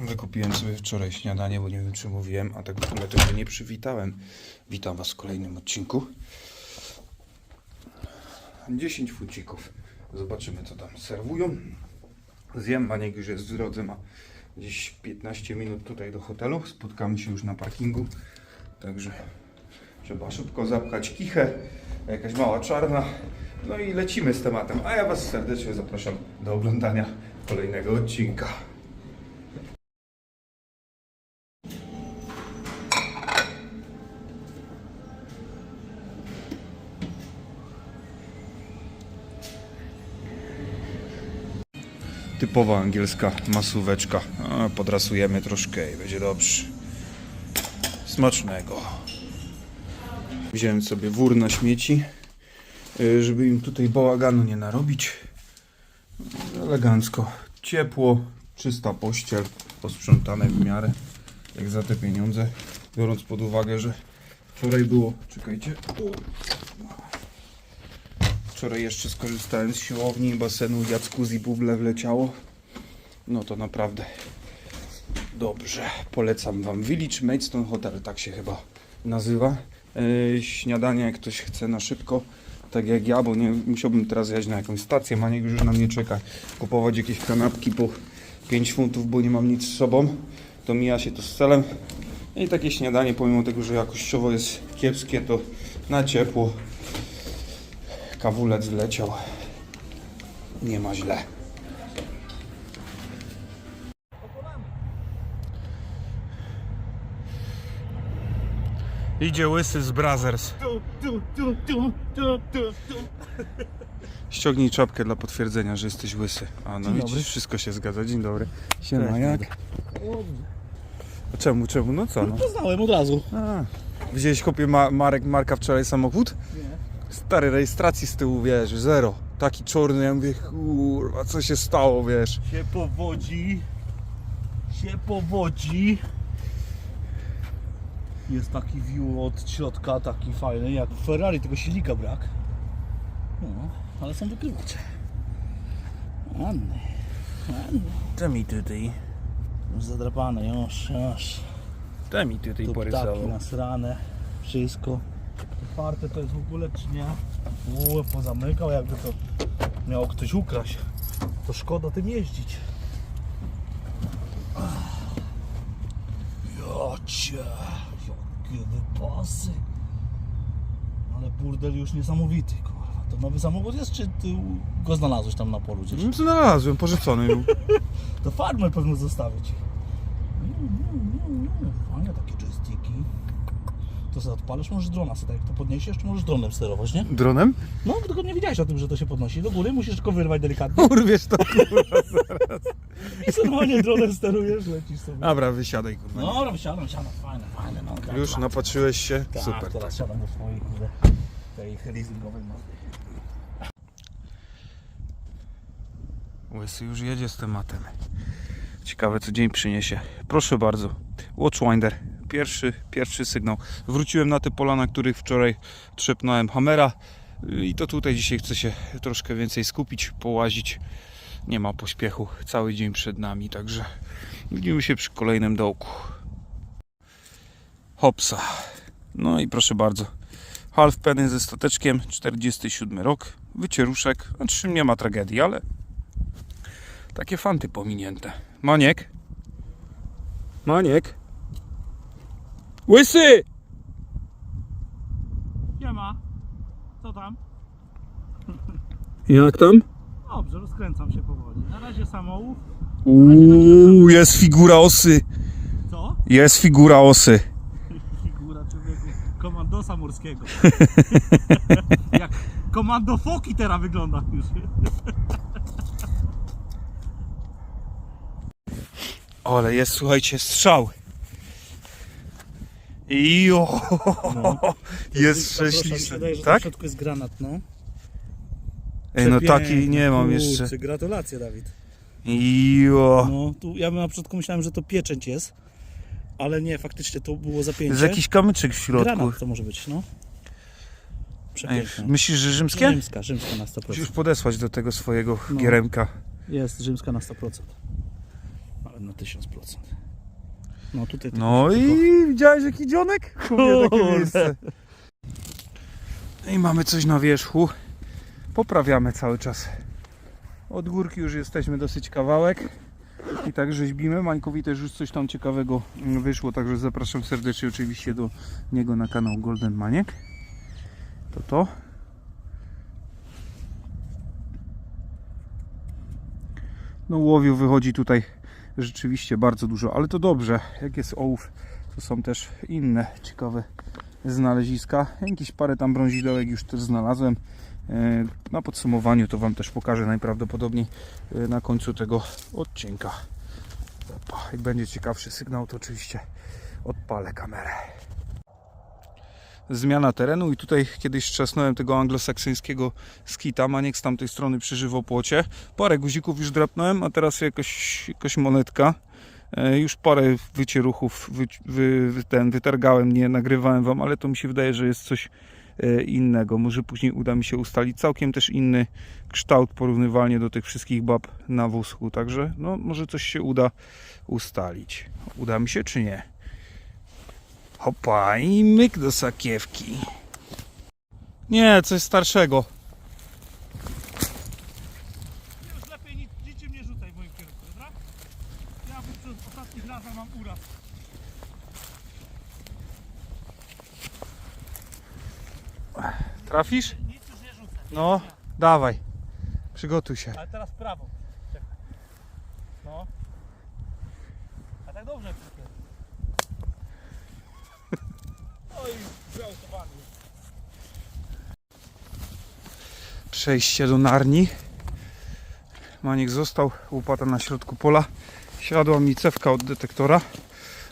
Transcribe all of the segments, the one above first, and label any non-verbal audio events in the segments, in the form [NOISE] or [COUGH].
Wykupiłem sobie wczoraj śniadanie, bo nie wiem czy mówiłem, a tak w ogóle tego nie przywitałem. Witam Was w kolejnym odcinku. 10 fucików. Zobaczymy co tam serwują. Zjem, Maniek już jest w drodze, ma gdzieś 15 minut tutaj do hotelu. Spotkamy się już na parkingu. Także trzeba szybko zapchać kichę. Jakaś mała czarna. No i lecimy z tematem. A ja Was serdecznie zapraszam do oglądania kolejnego odcinka. Typowa angielska masóweczka. Podrasujemy troszkę i będzie dobrze. Smacznego. Wziąłem sobie wór na śmieci, y, żeby im tutaj bałaganu nie narobić. Elegancko. Ciepło, czysta pościel, posprzątane w miarę, jak za te pieniądze. Biorąc pod uwagę, że wczoraj było, czekajcie. Wczoraj jeszcze skorzystałem z siłowni, basenu, jacuzzi, buble wleciało. No to naprawdę dobrze. Polecam Wam Village Maidstone Hotel, tak się chyba nazywa. Yy, śniadanie, jak ktoś chce na szybko, tak jak ja, bo nie musiałbym teraz jechać na jakąś stację. Maniek już na mnie czeka. Kupować jakieś kanapki po 5 funtów, bo nie mam nic z sobą. To mija się to z celem. I takie śniadanie, pomimo tego, że jakościowo jest kiepskie, to na ciepło Kawulec wleciał. Nie ma źle. Idzie łysy z tu. Ściągnij czapkę dla potwierdzenia, że jesteś łysy. A no widzisz, wszystko się zgadza. Dzień dobry. Siema, jak? A czemu, czemu? No co no? Poznałem od razu. A, widziałeś kopie ma Marek Marka wczoraj samochód? Nie. Stary, rejestracji z tyłu, wiesz, zero. Taki czarny, ja mówię, kurwa, co się stało, wiesz? Się powodzi. Się powodzi. Jest taki view od środka, taki fajny, jak w Ferrari, tego silnika brak. No, ale są wykrywacze. Ładny, ładny. To mi tutaj, Już zadrapane, już, już. to mi tutaj Tu ptaki porysował. nasrane, wszystko. Otwarte to jest w ogóle, czy nie? Uuu, pozamykał, jakby to miał ktoś ukraść. To szkoda tym jeździć. Jocie, jakie wypasy. Ale burdel już niesamowity, kurwa. To nowy samochód jest, czy ty go znalazłeś tam na polu gdzieś? Znalazłem, porzucony był. [LAUGHS] To farmer pewno zostawić. Fajne takie joysticki. To sobie odpalasz, możesz drona sobie, tak jak to podniesiesz, to możesz dronem sterować, nie? Dronem? No, tylko nie wiedziałeś o tym, że to się podnosi. Do góry musisz tylko wyrwać delikatnie Urwiesz to. [LAUGHS] i normalnie dronem sterujesz, lecisz sobie. Dobra, wysiadaj, kurwa. No, dobra, siadam, siadam, fajne, fajne, no. Już napatrzyłeś się? Tak, Super. teraz siadam do swojej, kurde, tej leasingowej Mazdy. Łysy już jedzie z tematem. Ciekawe co dzień przyniesie. Proszę bardzo. Watchwinder. Pierwszy, pierwszy sygnał. Wróciłem na te pola, na których wczoraj trzepnąłem hamera. I to tutaj dzisiaj chcę się troszkę więcej skupić, połazić. Nie ma pośpiechu. Cały dzień przed nami, także widzimy się przy kolejnym dołku. Hopsa. No i proszę bardzo. Half penny ze stateczkiem, 47 rok. Wycieruszek. Znaczy nie ma tragedii, ale takie fanty pominięte. Maniek? Maniek? Łysy! Nie ma. Co tam? Jak tam? Dobrze, rozkręcam się powoli. Na razie samołów. Uuu, jest figura osy. Co? Jest figura osy. [LAUGHS] Figura człowieku komandosa morskiego. [LAUGHS] Jak komando foki teraz wygląda już. Ale jest, słuchajcie, strzał. Jo, [LAUGHS] jest sześć Wydaje, że Tak? w środku jest granat, no. Ej, no taki nie mam kurczę, jeszcze. Gratulacje, Dawid. Jo. No, tu ja bym na początku myślałem, że to pieczęć jest, ale nie, faktycznie to było zapięcie. Jest jakiś kamyczek w środku. Granat to może być, no. Ej, myślisz, że rzymskie? Rzymska, rzymska na 100%. Musisz podesłać do tego swojego No. gieremka. Jest rzymska na 100%. Ale na 1000%. No tutaj No i widziałeś jaki dzionek? Takie Kurde. miejsce. I mamy coś na wierzchu. Poprawiamy cały czas. Od górki już jesteśmy dosyć kawałek. I tak rzeźbimy. Mańkowi też już coś tam ciekawego wyszło, także zapraszam serdecznie oczywiście do niego na kanał Golden Maniek. To to. No łowiu wychodzi tutaj rzeczywiście bardzo dużo, ale to dobrze. Jak jest ołów, to są też inne ciekawe znaleziska. Jakieś parę tam brązidełek już też znalazłem. E, Na podsumowaniu to Wam też pokażę najprawdopodobniej e, na końcu tego odcinka. Jak będzie ciekawszy sygnał, to oczywiście odpalę kamerę. Zmiana terenu i tutaj kiedyś trzasnąłem tego anglosaksyjskiego skita. Maniek z tamtej strony przy żywopłocie. Parę guzików już drapnąłem, a teraz jakoś, jakoś monetka. E, Już parę wycieruchów wy, wy, wy, ten, wytargałem, nie nagrywałem Wam, ale to mi się wydaje, że jest coś e, innego. Może później uda mi się ustalić całkiem też inny kształt porównywalnie do tych wszystkich bab na wózku. Także no, może coś się uda ustalić. Uda mi się czy nie? Hopa i myk do sakiewki. Nie, coś starszego. Już lepiej nic, niczym nie rzucaj w moim kierunku, dobra? Ja przez ostatnich razach mam uraz. Trafisz? Nic już nie rzucę. No, dawaj. Przygotuj się. Ale teraz prawo. Czekaj. No. A tak dobrze przecież. Oj, wyautowany. Przejście do Narni. Maniek został, łopata na środku pola. Siadła mi cewka od detektora,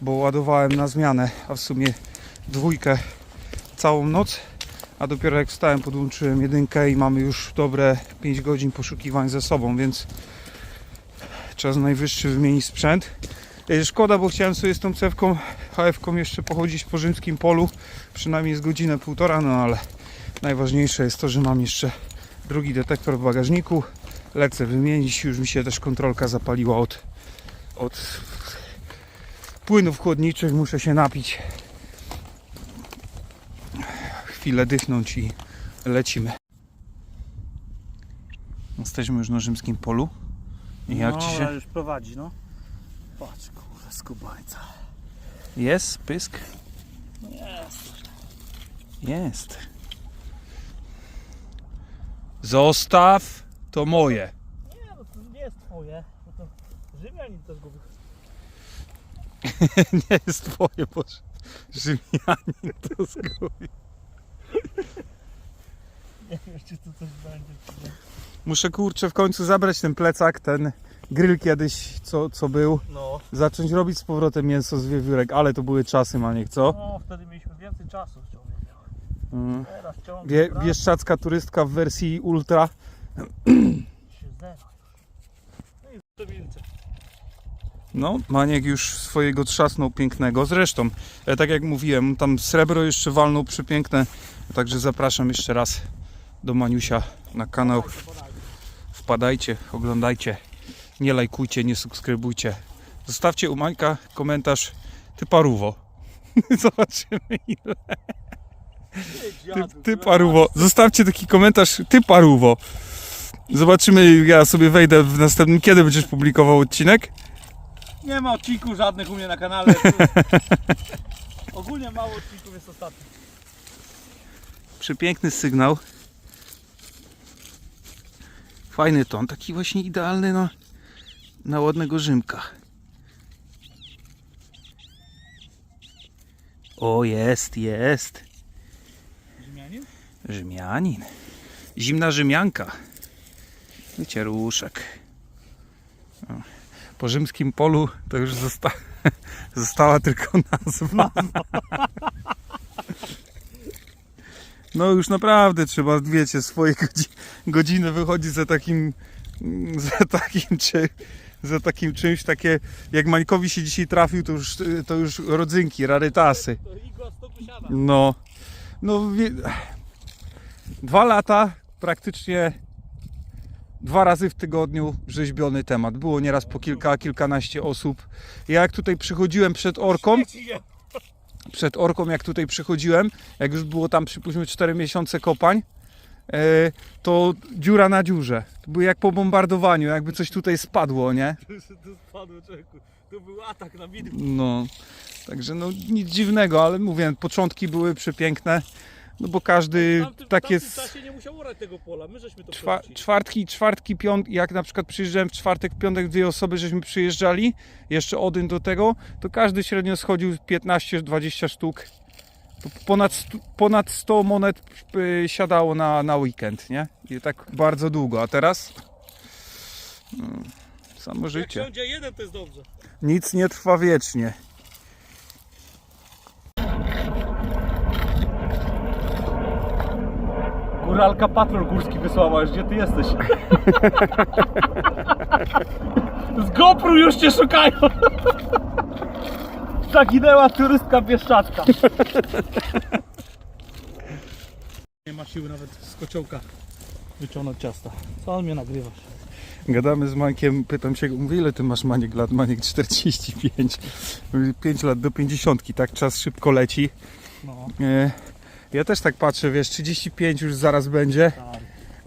bo ładowałem na zmianę, a w sumie dwójkę całą noc. A dopiero jak wstałem, podłączyłem jedynkę i mamy już dobre 5 godzin poszukiwań ze sobą, więc czas najwyższy wymienić sprzęt. E, Szkoda, bo chciałem sobie z tą cewką HF-ką jeszcze pochodzić po rzymskim polu, przynajmniej z godzinę, półtora, no ale najważniejsze jest to, że mam jeszcze drugi detektor w bagażniku. Lecę wymienić, już mi się też kontrolka zapaliła od, od płynów chłodniczych, muszę się napić. Chwilę dychnąć i lecimy. Jesteśmy już na rzymskim polu. I jak no, ci ale się... już prowadzi, no. Patrz, kurde, skubańca. Jest pysk? Jest. Jest. Zostaw, to moje. Nie, no to nie jest twoje. No to Rzymianin też go [LAUGHS] wychodzi. Nie jest twoje, Boże. Rzymianin to zgubi. Nie wiem, czy tu coś będzie. Muszę kurczę w końcu zabrać ten plecak, ten grill kiedyś, co, co był. No. Zacząć robić z powrotem mięso z wiewiórek, ale to były czasy, maniek, co? No, wtedy mieliśmy więcej czasu ciągle. Mm. Teraz ciągle Wie, brak, bieszczacka turystka w wersji ultra. się zero już. No i to. No, Maniek już swojego trzasnął pięknego. Zresztą, e, tak jak mówiłem, tam srebro jeszcze walnął przepiękne. Także zapraszam jeszcze raz do Maniusia na kanał. Wpadajcie, oglądajcie. Nie lajkujcie, nie subskrybujcie. Zostawcie u Mańka komentarz ty paruwo. [LAUGHS] Zobaczymy ile. Ty, ty paruwo. Zostawcie taki komentarz ty paruwo. Zobaczymy, ja sobie wejdę w następnym. Kiedy będziesz publikował odcinek? Nie ma odcinków żadnych u mnie na kanale. [LAUGHS] Ogólnie mało odcinków jest ostatnio. Przepiękny sygnał. Fajny ton, taki właśnie idealny na, na ładnego Rzymka. O, jest, jest. Rzymianin? Rzymianin. Zimna Rzymianka. Wycieruszek. O. Po rzymskim polu to już zosta [LAUGHS] została tylko nazwa. [LAUGHS] No już naprawdę trzeba, wiecie, swoje godzi godziny wychodzić za takim, za takim, czy, za takim czymś, takie, jak Mańkowi się dzisiaj trafił, to już, to już rodzynki, rarytasy. No, no dwa lata praktycznie dwa razy w tygodniu rzeźbiony temat. Było nieraz po kilka, kilkanaście osób. Ja jak tutaj przychodziłem przed orką, przed orką jak tutaj przychodziłem, jak już było tam przypuśćmy 4 miesiące kopań, to dziura na dziurze. To było jak po bombardowaniu, jakby coś tutaj spadło, nie? [LAUGHS] To spadło człowieku. To był atak na widok. No, także no nic dziwnego, ale mówię, początki były przepiękne, no bo każdy takie W tamtym czasie nie musiał orać tego pola, my żeśmy to czwa, czwartki, czwartki, piąt, jak na przykład przyjeżdżałem w czwartek, w piątek dwie osoby, żeśmy przyjeżdżali, jeszcze Odyn do tego, to każdy średnio schodził 15-20 sztuk. Ponad, stu, ponad 100 monet y, siadało na, na weekend, nie? I tak bardzo długo, a teraz? No, samo Jak życie. siądzie jeden, to jest dobrze. Nic nie trwa wiecznie. Góralka patrol górski wysłała, gdzie ty jesteś? [LAUGHS] Z GoPru już cię szukają! Zaginęła turystka Bieszczadzka. [LAUGHS] Nie ma siły nawet z kociołka wyciągnąć ciasta. Co on mnie nagrywasz? Gadamy z Mańkiem, pytam się, mówię, ile ty masz Maniek lat? Maniek 45. Mówi, 5 lat do 50, tak czas szybko leci. No, E, Ja też tak patrzę, wiesz, 35 już zaraz będzie, tak.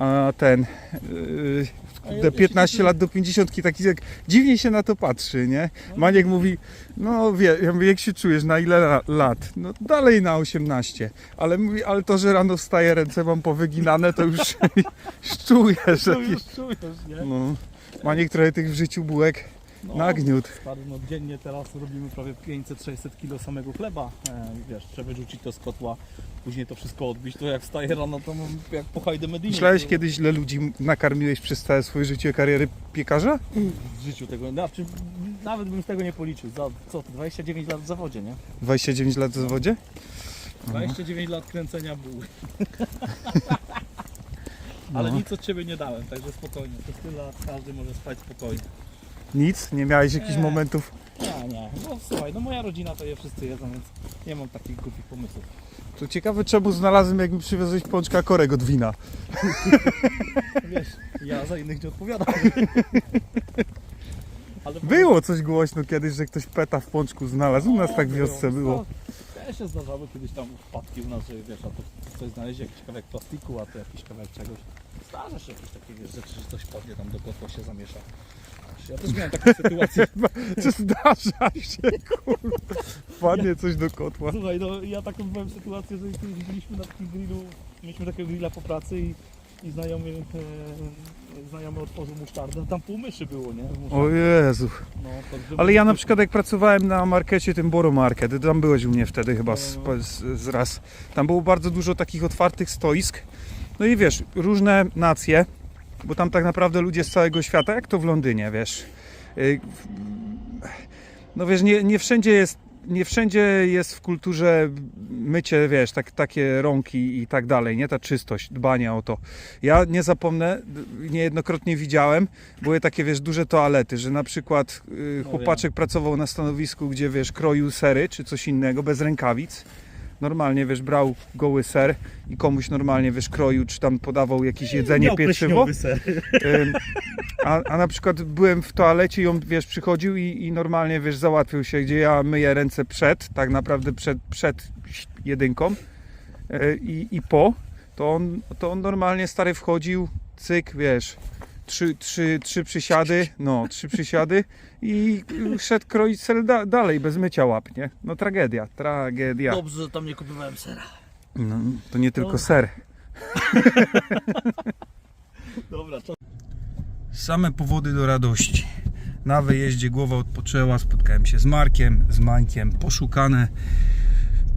a ten, yy, ja- do ja 15 się- lat do 50, taki jak dziwnie się na to patrzy, nie? Maniek mówi, no wie, ja mówię, jak się czujesz, na ile la- lat? No dalej na 18, ale mówi, ale to, że rano wstaję, ręce mam powyginane, to już [LAUGHS] czuję, że... Już czujesz, nie? No, Maniek trochę tych w życiu bułek No. nagniótł. Stary, no dziennie teraz robimy prawie 500-600 kg samego chleba. E, wiesz, trzeba wyrzucić to z kotła, później to wszystko odbić. To jak wstaje rano, to jak po Medinie. Myślałeś to kiedyś, ile ludzi nakarmiłeś przez całe swoje życie kariery piekarza? W życiu tego, znaczy, nawet bym z tego nie policzył. Za co, ty 29 lat w zawodzie, nie? 29 lat w zawodzie? 29 lat kręcenia buły. [LAUGHS] Ale No. nic od Ciebie nie dałem, także spokojnie. Przez tyle lat każdy może spać spokojnie. Nic? Nie miałeś jakichś Nie. momentów? Nie, nie. No słuchaj, no moja rodzina to je wszyscy jedzą, więc nie mam takich głupich pomysłów. To ciekawe czemu znalazłem, jak mi przywiozłeś pączka korek od wina. [LAUGHS] Wiesz, ja za innych nie odpowiadam. [LAUGHS] Ale Było coś głośno kiedyś, że ktoś peta w pączku znalazł. U nas tak w wiosce było. No, Też się zdarzały kiedyś tam wpadki u nas, że wiesz, a to coś znaleźli, jakiś kawałek plastiku, a to jakiś kawałek czegoś. Zdarza się jakieś takie wiesz, rzeczy, że coś padnie tam do kotła się zamiesza. Ja też miałem taką sytuację. [LAUGHS] Czy zdarza się, kurwa. Wpadnie coś do kotła. Słuchaj, no ja taką miałem sytuację, że kiedyś byliśmy na takim grillu, mieliśmy takiego grilla po pracy i, i znajomy, e, znajomy otworzył musztardę, tam pół myszy było, nie? W O. Jezu. No, także Ale ja na przykład jak pracowałem na markecie tym Boro Market, tam byłeś u mnie wtedy chyba z, No. z, z raz. Tam było bardzo dużo takich otwartych stoisk. No i wiesz, różne nacje, bo tam tak naprawdę ludzie z całego świata, jak to w Londynie, wiesz. Y, No wiesz, nie, nie wszędzie jest nie wszędzie jest w kulturze mycie, wiesz, tak, takie rąki i tak dalej, nie? Ta czystość, dbanie o to. Ja nie zapomnę, niejednokrotnie widziałem, były takie, wiesz, duże toalety, że na przykład y, O, chłopaczek pracował na stanowisku, gdzie, wiesz, kroił sery czy coś innego, bez rękawic. Normalnie, wiesz, brał goły ser i komuś normalnie, wiesz, kroił, czy tam podawał jakieś jedzenie, Miał pieczywo. ser. A, a na przykład byłem w toalecie i on, wiesz, przychodził i, i normalnie, wiesz, załatwił się, gdzie ja myję ręce przed, tak naprawdę przed, przed jedynką yy, i, i po, to on, to on normalnie stary wchodził, cyk, wiesz, trzy, trzy, trzy przysiady, no, trzy przysiady i szedł kroić ser da, dalej, bez mycia łap, nie? No tragedia, tragedia. Dobrze, że tam nie kupowałem sera. No, to nie tylko O. ser. [LAUGHS] Dobra, to Same powody do radości. Na wyjeździe głowa odpoczęła, spotkałem się z Markiem, z Mańkiem, poszukane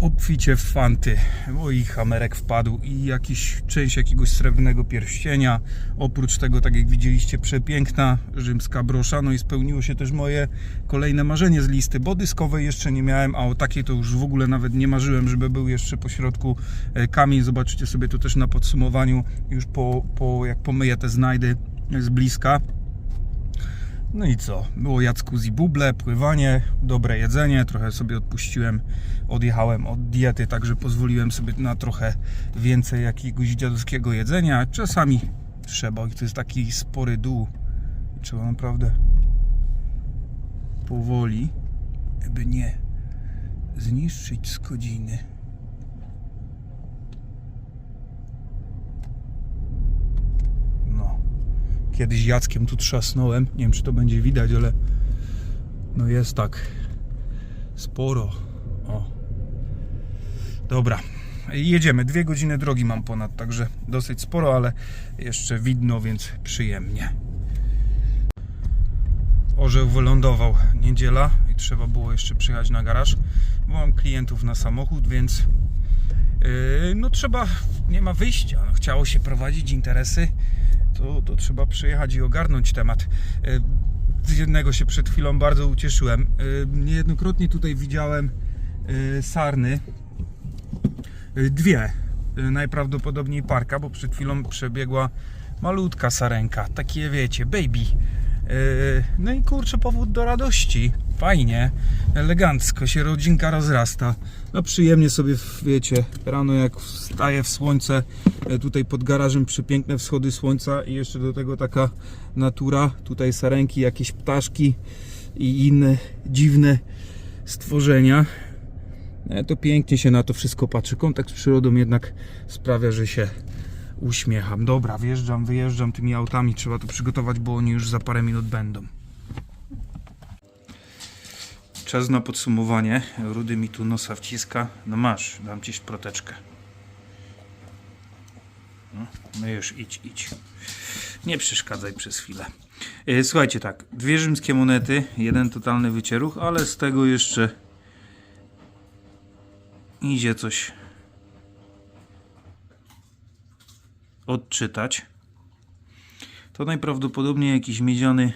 obficie w fanty. Oj, hamerek wpadł i jakiś część jakiegoś srebrnego pierścienia. Oprócz tego, tak jak widzieliście, przepiękna rzymska brosza. No i spełniło się też moje kolejne marzenie z listy, bo dyskowej jeszcze nie miałem, a o takiej to już w ogóle nawet nie marzyłem, żeby był jeszcze po środku e, kamień. Zobaczycie sobie to też na podsumowaniu, już po, po jak pomyję te znajdy z bliska. No i co? Było jacuzzi buble, pływanie, dobre jedzenie, trochę sobie odpuściłem, odjechałem od diety, także pozwoliłem sobie na trochę więcej jakiegoś dziadowskiego jedzenia. Czasami Trzeba, i to jest taki spory dół. Trzeba naprawdę powoli, by nie zniszczyć skodziny. No. Kiedyś Jackiem tu trzasnąłem. Nie wiem, czy to będzie widać, ale no jest tak sporo. O. Dobra. Jedziemy. Dwie godziny drogi mam ponad, także dosyć sporo, ale jeszcze widno, więc przyjemnie. Orzeł wylądował niedziela i trzeba było jeszcze przyjechać na garaż, bo mam klientów na samochód, więc yy, no trzeba, nie ma wyjścia. No, chciało się prowadzić interesy, to, to trzeba przyjechać i ogarnąć temat. Yy, z jednego się przed chwilą bardzo ucieszyłem. Yy, niejednokrotnie tutaj widziałem yy, sarny. Dwie. Najprawdopodobniej parka, bo przed chwilą przebiegła malutka sarenka. Takie wiecie, baby. No i kurczę, powód do radości. Fajnie, elegancko się rodzinka rozrasta. No przyjemnie sobie, wiecie, rano jak wstaje w słońce, e, tutaj pod garażem przepiękne wschody słońca i jeszcze do tego taka natura, tutaj sarenki, jakieś ptaszki i inne dziwne stworzenia. E, To pięknie się na to wszystko patrzy. Kontakt z przyrodą jednak sprawia, że się uśmiecham. Dobra, wjeżdżam, wyjeżdżam tymi autami. Trzeba to przygotować, bo oni już za parę minut będą. Czas na podsumowanie. Rudy mi tu nosa wciska. No masz, dam ci szproteczkę. No, no już idź, idź. Nie przeszkadzaj przez chwilę. E, Słuchajcie tak, dwie rzymskie monety, jeden totalny wycieruch, ale z tego jeszcze idzie coś odczytać. To najprawdopodobniej jakiś miedziany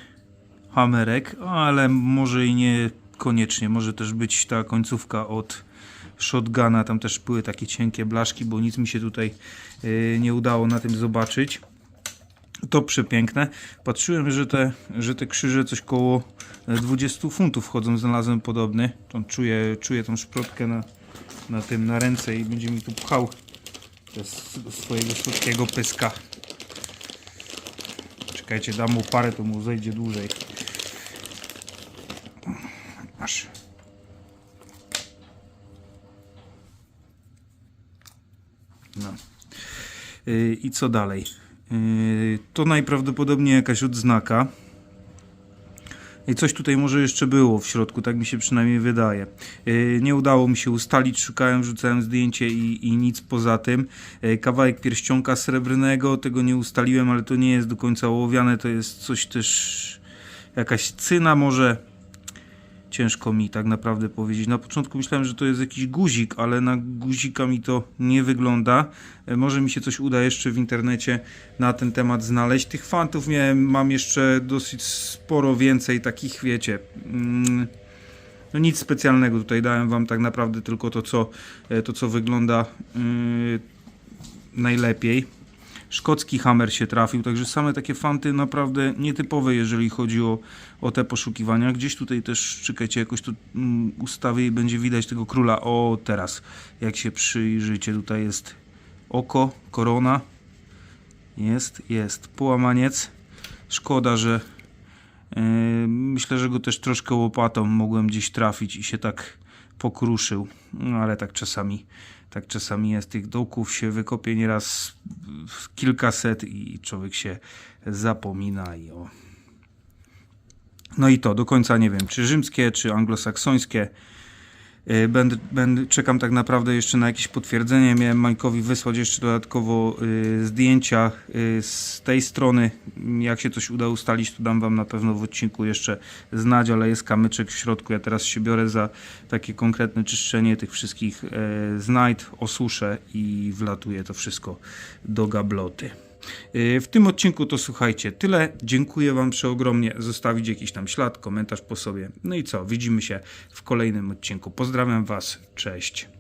hamerek, ale może i nie koniecznie. Może też być ta końcówka od shotguna. Tam też były takie cienkie blaszki, bo nic mi się tutaj yy, nie udało na tym zobaczyć. To przepiękne. Patrzyłem, że te, że te krzyże coś koło 20 funtów wchodzą. Znalazłem podobny. Tą czuję, czuję tą szprotkę na, na tym, na ręce i będzie mi tu pchał swojego słodkiego pyska. Czekajcie, dam mu parę, to mu zejdzie dłużej. Masz. No. Yy, I co dalej? Yy, to najprawdopodobniej jakaś odznaka. I coś tutaj może jeszcze było w środku, tak mi się przynajmniej wydaje. Yy, Nie udało mi się ustalić, szukałem, wrzucałem zdjęcie i, i nic poza tym. Kawałek pierścionka srebrnego, tego nie ustaliłem, ale to nie jest do końca ołowiane, to jest coś też, jakaś cyna może. Ciężko mi tak naprawdę powiedzieć. Na początku myślałem, że to jest jakiś guzik, ale na guzika mi to nie wygląda. E, Może mi się coś uda jeszcze w internecie na ten temat znaleźć. Tych fantów miałem, mam jeszcze dosyć sporo więcej takich, wiecie. Mm, no nic specjalnego tutaj dałem wam tak naprawdę tylko to, co, e, to, co wygląda yy, najlepiej. Szkocki hammer się trafił, także same takie fanty naprawdę nietypowe, jeżeli chodzi o, o te poszukiwania. Gdzieś tutaj też, czekajcie, jakoś tu mm, ustawię i będzie widać tego króla. O, teraz, jak się przyjrzycie, tutaj jest oko, korona. Jest, jest. Połamaniec. Szkoda, że yy, myślę, że go też troszkę łopatą mogłem gdzieś trafić i się tak pokruszył. No, ale tak czasami, tak czasami jest. Tych dołków się wykopie nieraz kilkaset i człowiek się zapomina i o. No i to, do końca nie wiem, czy rzymskie, czy anglosaksońskie. Będę, będę, czekam tak naprawdę jeszcze na jakieś potwierdzenie. Miałem Majkowi wysłać jeszcze dodatkowo y, zdjęcia y, z tej strony. Jak się coś uda ustalić, to dam Wam na pewno w odcinku jeszcze znać, ale jest kamyczek w środku. Ja teraz się biorę za takie konkretne czyszczenie tych wszystkich y, znajd, osuszę i wlatuję to wszystko do gabloty. W tym odcinku to słuchajcie, tyle. Dziękuję Wam przeogromnie. Zostawić jakiś tam ślad, komentarz po sobie. No i co? Widzimy się w kolejnym odcinku. Pozdrawiam Was. Cześć.